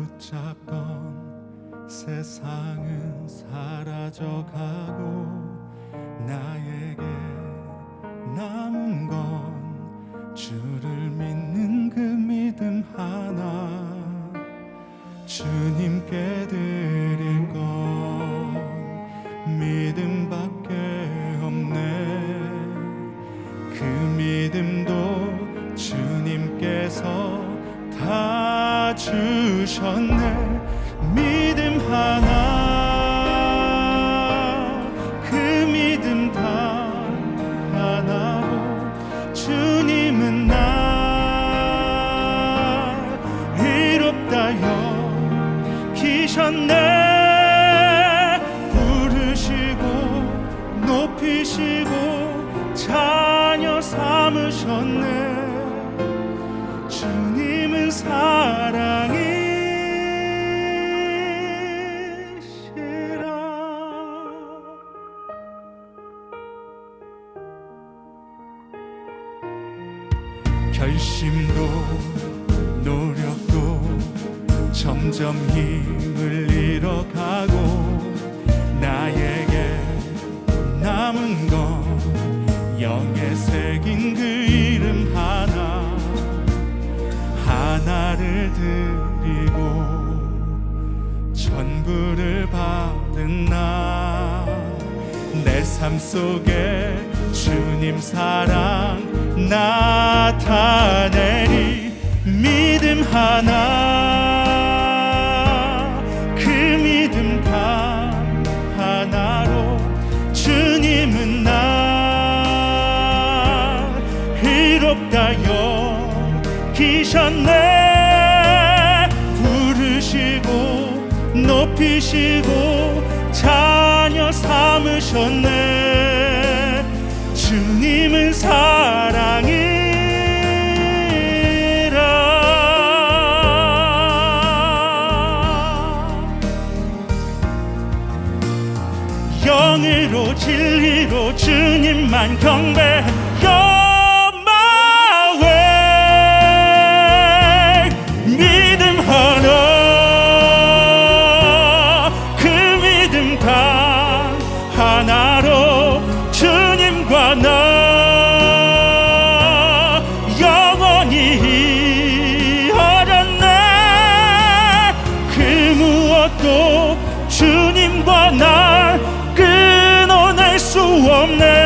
붙잡던 세상은 사라져가고 나에게 남은 건 주를 주셨네. 믿음 하나 그 믿음 다 하나로 주님은 나 이롭다 여 기셨네. 부르시고 높이시고 자녀 삼으셨네. 주님은 사 결심도 노력도 점점 힘을 잃어가고 나에게 남은 건 영에 새긴 그 이름 하나 하나를 드리고 전부를 받은 나. 내 삶 속에 주님 사랑 나 타내리 믿음 하나 그 믿음 다 하나로 주님은 나 이롭다 여 기셨네. 부르시고 높이시고 자녀 삼으셨네. 주님은 사 영으로 진리로 주님만 경배 여마웨. 믿음 하나 그 믿음 단 하나로 주님과 나 영원히 하렸네. 그 무엇도 주님과 날 끊어낼 Amen.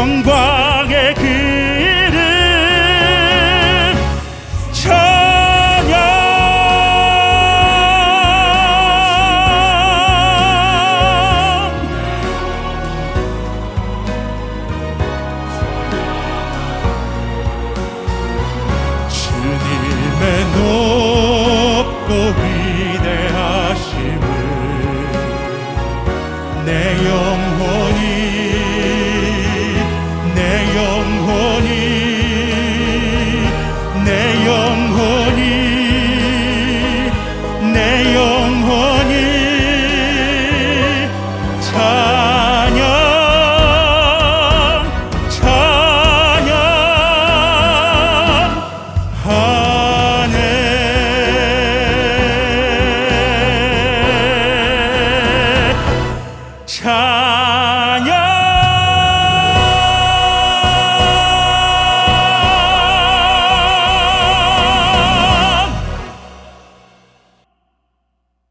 영광